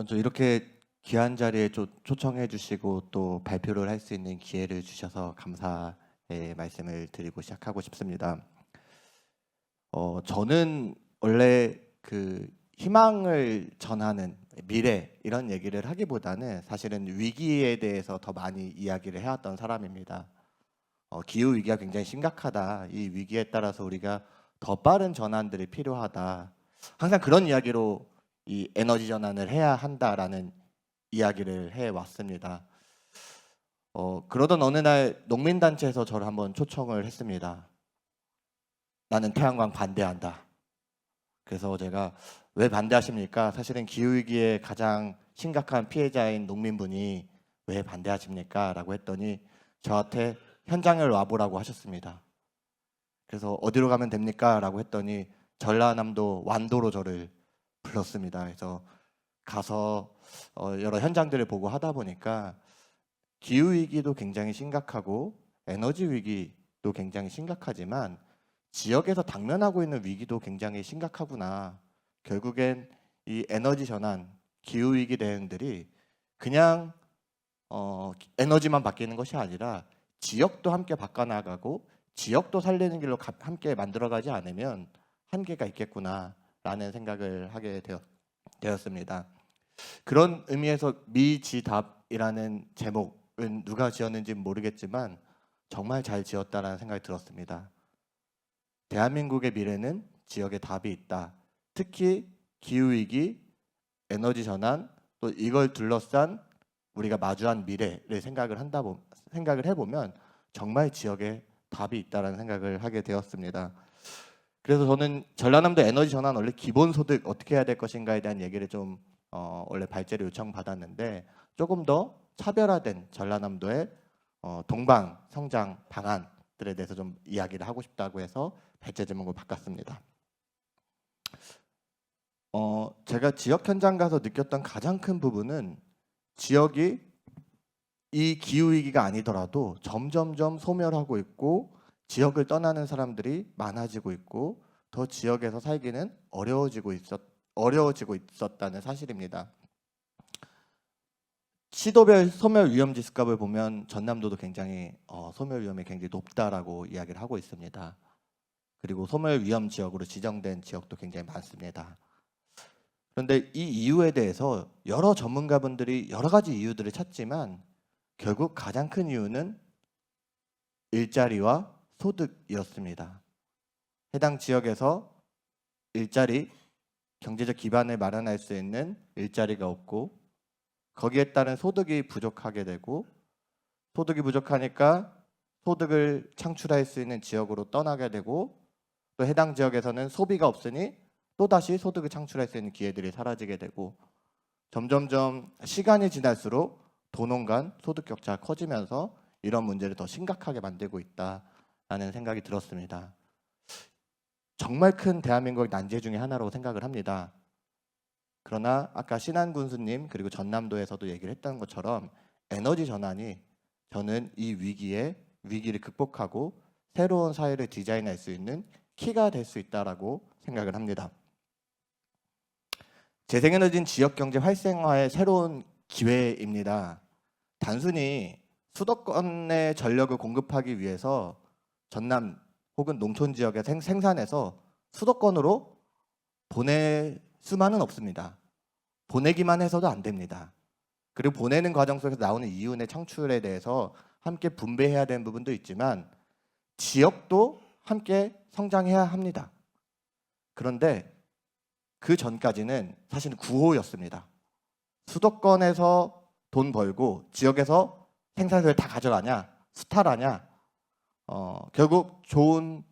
먼저 이렇게 귀한 자리에 초, 초청해 주시고 또 발표를 할 수 있는 기회를 주셔서 감사의 말씀을 드리고 시작하고 싶습니다. 어, 저는 원래 그 희망을 전하는 미래 이런 얘기를 하기보다는 사실은 위기에 대해서 더 많이 이야기를 해왔던 사람입니다. 어, 기후 위기가 굉장히 심각하다. 이 위기에 따라서 우리가 더 빠른 전환들이 필요하다. 항상 그런 이야기로 이 에너지 전환을 해야 한다라는 이야기를 해 왔습니다. 어, 그러던 어느 날 농민단체에서 저를 한번 초청을 했습니다. 나는 태양광 반대한다. 그래서 제가 왜 반대하십니까? 사실은 기후위기의 가장 심각한 피해자인 농민분이 왜 반대하십니까? 라고 했더니 저한테 현장을 와보라고 하셨습니다. 그래서 어디로 가면 됩니까? 라고 했더니 전라남도 완도로 저를 불렀습니다. 그래서 가서 어, 여러 현장들을 보고 하다 보니까 기후 위기도 굉장히 심각하고 에너지 위기도 굉장히 심각하지만 지역에서 당면하고 있는 위기도 굉장히 심각하구나. 결국엔 이 에너지 전환, 기후 위기 대응들이 그냥 어, 에너지만 바뀌는 것이 아니라 지역도 함께 바꿔 나가고 지역도 살리는 길로 가- 함께 만들어가지 않으면 한계가 있겠구나 라는 생각을 하게 되었, 되었 습니다. 그런 의미에서 미지답이라는 제목은 누가 지었는지 는 모르겠지만 정말 잘 지었다라는 생각이 들었습니다. 대한민국의 미래는 지역에 답이 있다. 특히 기후 위기, 에너지 전환, 또 이걸 둘러싼 우리가 마주한 미래를 생각을 한다 보, 생각을 해보면 정말 지역에 답이 있다라는 생각을 하게 되었습니다. 그래서 저는 전라남도 에너지 전환 원래 기본 소득 어떻게 해야 될 것인가에 대한 얘기를 좀 어, 원래 발제를 요청 받았는데 조금 더 차별화된 전라남도의 어, 동방 성장 방안들에 대해서 좀 이야기를 하고 싶다고 해서 발제 제목을 바꿨습니다. 어, 제가 지역 현장 가서 느꼈던 가장 큰 부분은 지역이 이 기후 위기가 아니더라도 점점점 소멸하고 있고 지역을 떠나는 사람들이 많아지고 있고 더 지역에서 살기는 어려워지고 있었 어려워지고 있었다는 사실입니다. 시도별 소멸 위험 지수값을 보면 전남도도 굉장히 어, 소멸 위험이 굉장히 높다라고 이야기를 하고 있습니다. 그리고 소멸 위험 지역으로 지정된 지역도 굉장히 많습니다. 그런데 이 이유에 대해서 여러 전문가분들이 여러 가지 이유들을 찾지만 결국 가장 큰 이유는 일자리와 소득이었습니다. 해당 지역에서 일자리, 경제적 기반을 마련할 수 있는 일자리가 없고 거기에 따른 소득이 부족하게 되고 소득이 부족하니까 소득을 창출할 수 있는 지역으로 떠나게 되고 또 해당 지역에서는 소비가 없으니 또다시 소득을 창출할 수 있는 기회들이 사라지게 되고 점점점 시간이 지날수록 도농 간 소득 격차가 커지면서 이런 문제를 더 심각하게 만들고 있다 라는 생각이 들었습니다. 정말 큰 대한민국 난제 중의 하나라고 생각을 합니다. 그러나 아까 신한 군수님 그리고 전남도에서도 얘기를 했던 것처럼 에너지 전환이 저는 이 위기에 위기를 극복하고 새로운 사회를 디자인할 수 있는 키가 될 수 있다라고 생각을 합니다. 재생에너지는 지역 경제 활성화의 새로운 기회입니다. 단순히 수도권의 전력을 공급하기 위해서 전남 혹은 농촌 지역에 생, 생산해서 수도권으로 보낼 수만은 없습니다. 보내기만 해서도 안 됩니다. 그리고 보내는 과정 속에서 나오는 이윤의 창출에 대해서 함께 분배해야 되는 부분도 있지만 지역도 함께 성장해야 합니다. 그런데 그 전까지는 사실은 구호였습니다. 수도권에서 돈 벌고 지역에서 생산소를 다 가져가냐, 수탈하냐. 어, 결국 좋은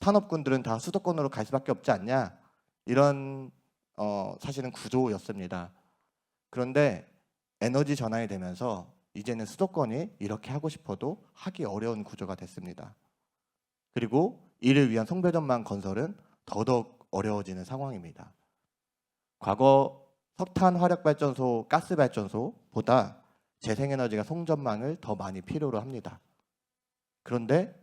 산업군들은 다 수도권으로 갈 수밖에 없지 않냐. 이런 어, 사실은 구조였습니다. 그런데 에너지 전환이 되면서 이제는 수도권이 이렇게 하고 싶어도 하기 어려운 구조가 됐습니다. 그리고 이를 위한 송배전망 건설은 더더욱 어려워지는 상황입니다. 과거 석탄 화력 발전소, 가스 발전소보다 재생에너지가 송전망을 더 많이 필요로 합니다. 그런데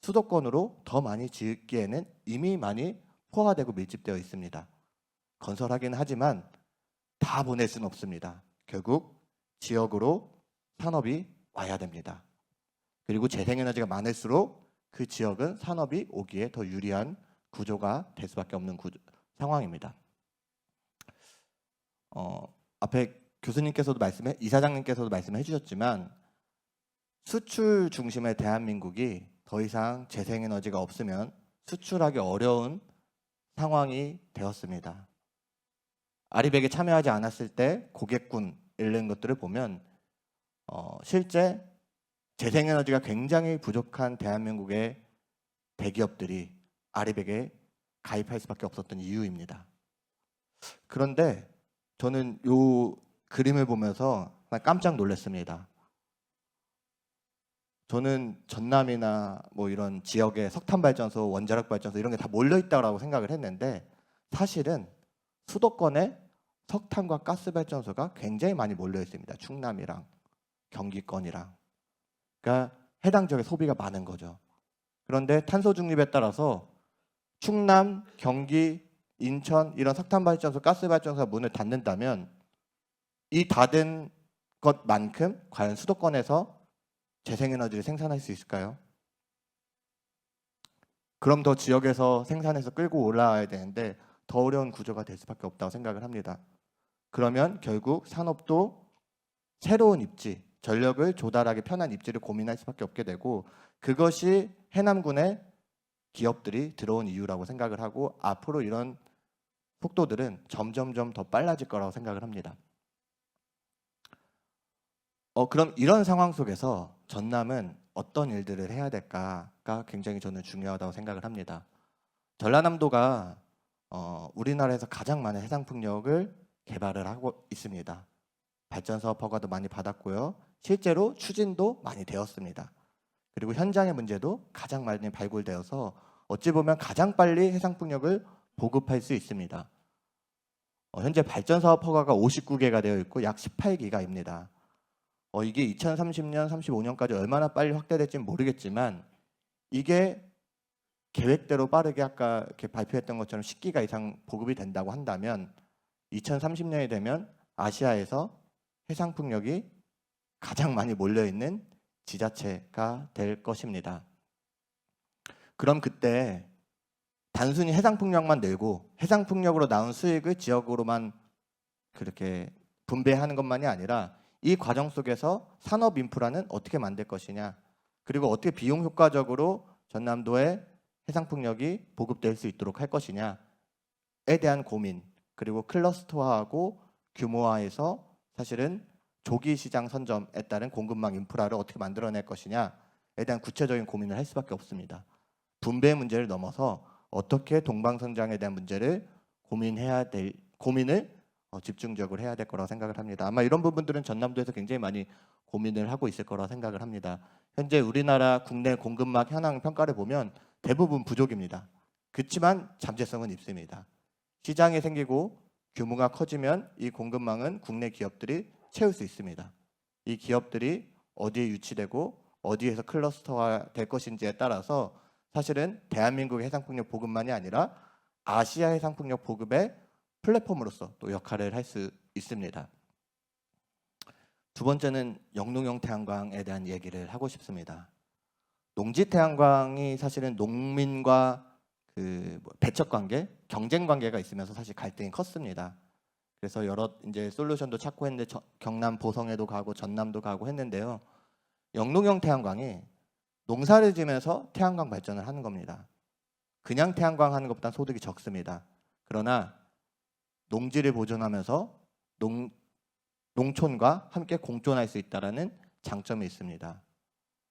수도권으로 더 많이 지을기에는 이미 많이 포화되고 밀집되어 있습니다. 건설하긴 하지만 다 보낼 수는 없습니다. 결국 지역으로 산업이 와야 됩니다. 그리고 재생에너지가 많을수록 그 지역은 산업이 오기에 더 유리한 구조가 될 수밖에 없는 구조, 상황입니다. 어, 앞에 교수님께서도 말씀해 이사장님께서도 말씀해 주셨지만 수출 중심의 대한민국이 더 이상 재생에너지가 없으면 수출하기 어려운 상황이 되었습니다. 아리백에 참여하지 않았을 때 고객군 이런 것들을 보면 어, 실제 재생에너지가 굉장히 부족한 대한민국의 대기업들이 아리백에 가입할 수밖에 없었던 이유입니다. 그런데 저는 요 그림을 보면서 깜짝 놀랐습니다. 저는 전남이나 뭐 이런 지역의 석탄 발전소, 원자력 발전소 이런 게 다 몰려 있다라고 생각을 했는데 사실은 수도권에 석탄과 가스 발전소가 굉장히 많이 몰려 있습니다. 충남이랑 경기권이랑. 그러니까 해당 지역에 소비가 많은 거죠. 그런데 탄소 중립에 따라서 충남, 경기, 인천 이런 석탄 발전소, 가스 발전소가 문을 닫는다면 이 닫은 것만큼 과연 수도권에서 재생에너지를 생산할 수 있을까요? 그럼 더 지역에서 생산해서 끌고 올라와야 되는데 더 어려운 구조가 될 수밖에 없다고 생각을 합니다. 그러면 결국 산업도 새로운 입지, 전력을 조달하기 편한 입지를 고민할 수밖에 없게 되고 그것이 해남군의 기업들이 들어온 이유라고 생각을 하고 앞으로 이런 속도들은 점점점 더 빨라질 거라고 생각을 합니다. 어, 그럼 이런 상황 속에서 전남은 어떤 일들을 해야 될까가 굉장히 저는 중요하다고 생각을 합니다. 전라남도가 어, 우리나라에서 가장 많은 해상 풍력을 개발을 하고 있습니다. 발전 사업 허가도 많이 받았고요. 실제로 추진도 많이 되었습니다. 그리고 현장의 문제도 가장 많이 발굴되어서 어찌 보면 가장 빨리 해상 풍력을 보급할 수 있습니다. 어, 현재 발전 사업 허가가 59개가 되어 있고 약 18기가입니다. 어, 이게 2030년, 35년까지 얼마나 빨리 확대될지는 모르겠지만 이게 계획대로 빠르게 아까 발표했던 것처럼 10기가 이상 보급이 된다고 한다면 2030년이 되면 아시아에서 해상 풍력이 가장 많이 몰려 있는 지자체가 될 것입니다. 그럼 그때 단순히 해상 풍력만 내고 해상 풍력으로 나온 수익을 지역으로만 그렇게 분배하는 것만이 아니라 이 과정 속에서 산업 인프라는 어떻게 만들 것이냐 그리고 어떻게 비용 효과적으로 전남도에 해상 풍력이 보급될 수 있도록 할 것이냐에 대한 고민 그리고 클러스터화하고 규모화해서 사실은 조기 시장 선점에 따른 공급망 인프라를 어떻게 만들어낼 것이냐에 대한 구체적인 고민을 할 수밖에 없습니다. 분배 문제를 넘어서 어떻게 동방성장에 대한 문제를 고민해야 될 고민을 어, 집중적으로 해야 될 거라고 생각을 합니다. 아마 이런 부분들은 전남도에서 굉장히 많이 고민을 하고 있을 거라고 생각을 합니다. 현재 우리나라 국내 공급망 현황 평가를 보면 대부분 부족입니다. 그렇지만 잠재성은 있습니다. 시장이 생기고 규모가 커지면 이 공급망은 국내 기업들이 채울 수 있습니다. 이 기업들이 어디에 유치되고 어디에서 클러스터화 될 것인지에 따라서 사실은 대한민국의 해상풍력 보급만이 아니라 아시아 해상풍력 보급의 플랫폼으로서 또 역할을 할 수 있습니다. 두 번째는 영농용 태양광에 대한 얘기를 하고 싶습니다. 농지 태양광이 사실은 농민과 그뭐 배척 관계, 경쟁 관계가 있으면서 사실 갈등이 컸습니다. 그래서 여러 이제 솔루션도 찾고 했는데 저, 경남 보성에도 가고 전남도 가고 했는데요. 영농용 태양광이 농사를 지면서 태양광 발전을 하는 겁니다. 그냥 태양광 하는 것보다 소득이 적습니다. 그러나 농지를 보존하면서 농, 농촌과 함께 공존할 수 있다는 장점이 있습니다.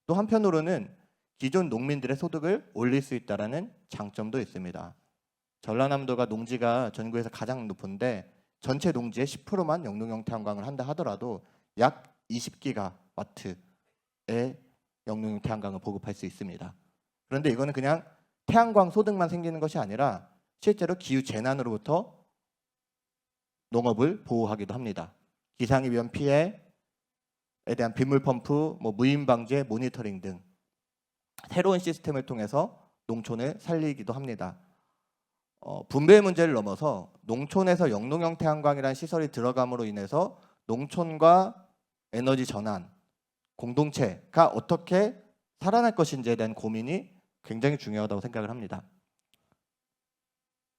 또 한편으로는 기존 농민들의 소득을 올릴 수 있다는 장점도 있습니다. 전라남도가 농지가 전국에서 가장 높은데 전체 농지의 10%만 영농용 태양광을 한다 하더라도 약 20기가 와트의 영농용 태양광을 보급할 수 있습니다. 그런데 이거는 그냥 태양광 소득만 생기는 것이 아니라 실제로 기후 재난으로부터 농업을 보호하기도 합니다. 기상이 위험 피해에 대한 빗물 펌프, 뭐 무인 방제, 모니터링 등 새로운 시스템을 통해서 농촌을 살리기도 합니다. 어, 분배 문제를 넘어서 농촌에서 영농형 태양광이라는 시설이 들어감으로 인해서 농촌과 에너지 전환, 공동체가 어떻게 살아날 것인지에 대한 고민이 굉장히 중요하다고 생각을 합니다.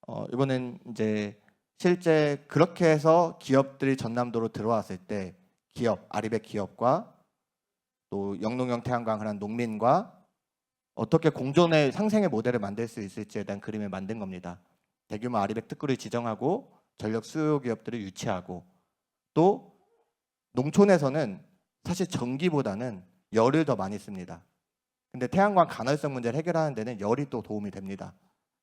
어, 이거는 이제 실제 그렇게 해서 기업들이 전남도로 들어왔을 때 기업, 아리백 기업과 또 영농형 태양광을 한 농민과 어떻게 공존의 상생의 모델을 만들 수 있을지에 대한 그림을 만든 겁니다. 대규모 아리백 특구를 지정하고 전력 수요 기업들을 유치하고 또 농촌에서는 사실 전기보다는 열을 더 많이 씁니다. 근데 태양광 간헐성 문제를 해결하는 데는 열이 또 도움이 됩니다.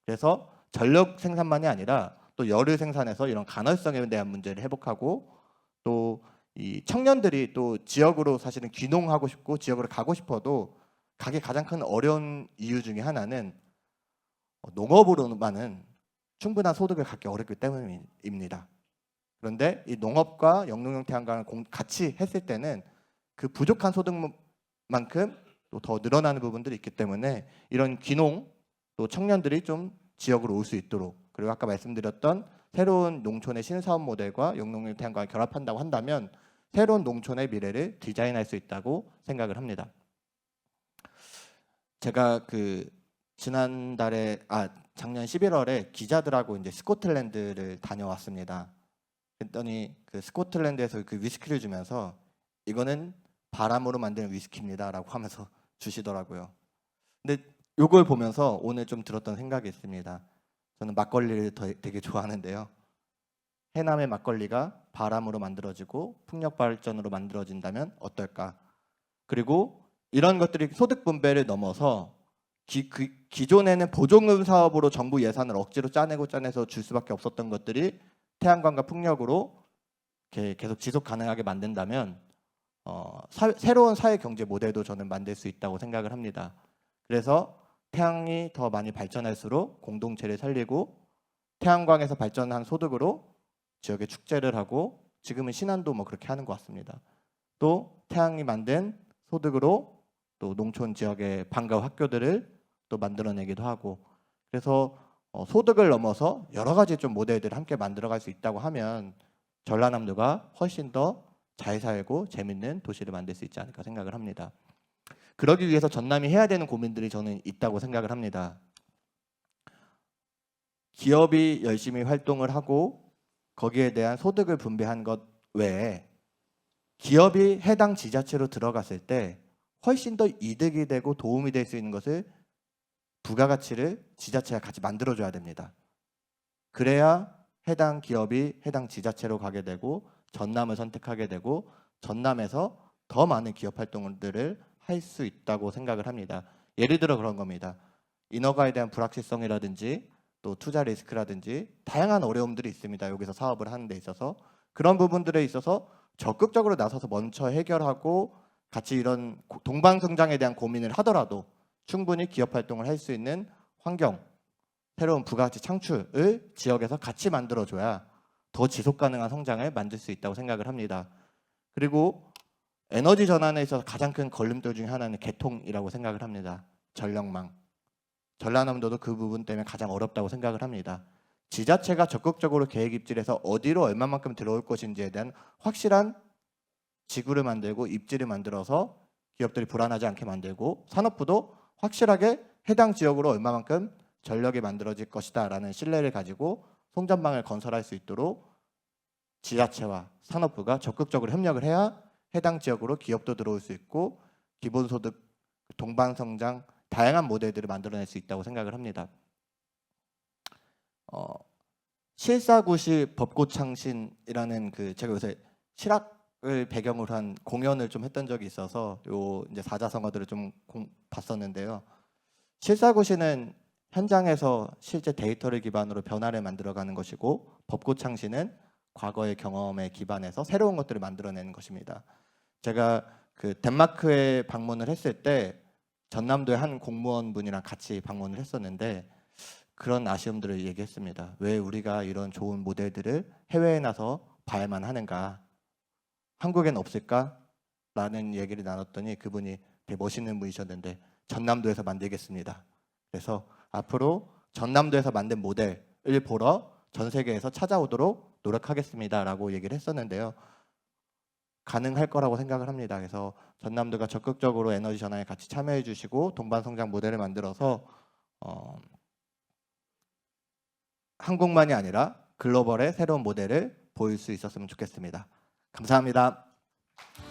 그래서 전력 생산만이 아니라 또 열을 생산해서 이런 간헐성에 대한 문제를 회복하고 또 이 청년들이 또 지역으로 사실은 귀농하고 싶고 지역으로 가고 싶어도 가기 가장 큰 어려운 이유 중에 하나는 어, 농업으로만은 충분한 소득을 갖기 어렵기 때문입니다. 그런데 이 농업과 영농형 태양광을 공- 같이 했을 때는 그 부족한 소득만큼 또 더 늘어나는 부분들이 있기 때문에 이런 귀농 또 청년들이 좀 지역으로 올 수 있도록 그리고 아까 말씀드렸던 새로운 농촌의 신사업 모델과 영농형 태양광을 결합한다고 한다면 새로운 농촌의 미래를 디자인할 수 있다고 생각을 합니다. 제가 그 지난달에 아 작년 11월에 기자들하고 이제 스코틀랜드를 다녀왔습니다. 그랬더니 그 스코틀랜드에서 그 위스키를 주면서 이거는 바람으로 만든 위스키입니다라고 하면서 주시더라고요. 근데 요걸 보면서 오늘 좀 들었던 생각이 있습니다. 저는 막걸리를 더- 되게 좋아하는데요. 해남의 막걸리가 바람으로 만들어지고 풍력 발전으로 만들어진다면 어떨까? 그리고 이런 것들이 소득 분배를 넘어서 기, 그, 기존에는 보조금 사업으로 정부 예산을 억지로 짜내고 짜내서 줄 수밖에 없었던 것들이 태양광과 풍력으로 계속 지속 가능하게 만든다면 어, 사- 새로운 사회 경제 모델도 저는 만들 수 있다고 생각을 합니다. 그래서 태양이 더 많이 발전할수록 공동체를 살리고 태양광에서 발전한 소득으로 지역에 축제를 하고 지금은 신안도 뭐 그렇게 하는 것 같습니다. 또 태양이 만든 소득으로 또 농촌 지역의 방과 학교들을 또 만들어내기도 하고 그래서 어, 소득을 넘어서 여러 가지 좀 모델들을 함께 만들어갈 수 있다고 하면 전라남도가 훨씬 더 잘 살고 재밌는 도시를 만들 수 있지 않을까 생각을 합니다. 그러기 위해서 전남이 해야 되는 고민들이 저는 있다고 생각을 합니다. 기업이 열심히 활동을 하고 거기에 대한 소득을 분배한 것 외에 기업이 해당 지자체로 들어갔을 때 훨씬 더 이득이 되고 도움이 될 수 있는 것을 부가가치를 지자체가 같이 만들어줘야 됩니다. 그래야 해당 기업이 해당 지자체로 가게 되고 전남을 선택하게 되고 전남에서 더 많은 기업 활동들을 할 수 있다고 생각을 합니다. 예를 들어 그런 겁니다. 인허가에 대한 불확실성이라든지 또 투자 리스크라든지 다양한 어려움들이 있습니다. 여기서 사업을 하는 데 있어서 그런 부분들에 있어서 적극적으로 나서서 먼저 해결하고 같이 이런 고- 동방성장에 대한 고민을 하더라도 충분히 기업 활동을 할 수 있는 환경, 새로운 부가가치 창출을 지역에서 같이 만들어줘야 더 지속 가능한 성장을 만들 수 있다고 생각을 합니다. 그리고 에너지 전환에 있어서 가장 큰 걸림돌 중에 하나는 개통이라고 생각을 합니다. 전력망. 전라남도도 그 부분 때문에 가장 어렵다고 생각을 합니다. 지자체가 적극적으로 계획 입질해서 어디로 얼마만큼 들어올 것인지에 대한 확실한 지구를 만들고 입지를 만들어서 기업들이 불안하지 않게 만들고 산업부도 확실하게 해당 지역으로 얼마만큼 전력이 만들어질 것이다라는 신뢰를 가지고 송전망을 건설할 수 있도록 지자체와 산업부가 적극적으로 협력을 해야 해당 지역으로 기업도 들어올 수 있고 기본소득, 동반성장 다양한 모델들을 만들어낼 수 있다고 생각을 합니다. 어, 실사구시 법고창신이라는 그 제가 요새 실학을 배경으로 한 공연을 좀 했던 적이 있어서 요 이제 사자성어들을 좀 공- 봤었는데요. 실사구시는 현장에서 실제 데이터를 기반으로 변화를 만들어가는 것이고 법고창신은 과거의 경험에 기반해서 새로운 것들을 만들어내는 것입니다. 제가 그 덴마크에 방문을 했을 때 전남도의 한 공무원 분이랑 같이 방문을 했었는데 그런 아쉬움들을 얘기했습니다. 왜 우리가 이런 좋은 모델들을 해외에 나서 봐야만 하는가? 한국엔 없을까? 라는 얘기를 나눴더니 그분이 되게 멋있는 분이셨는데 전남도에서 만들겠습니다. 그래서 앞으로 전남도에서 만든 모델을 보러 전 세계에서 찾아오도록 노력하겠습니다라고 얘기를 했었는데요. 가능할 거라고 생각을 합니다. 그래서 전남도가 적극적으로 에너지 전환에 같이 참여해 주시고 동반 성장 모델을 만들어서 어, 한국만이 아니라 글로벌의 새로운 모델을 보일 수 있었으면 좋겠습니다. 감사합니다.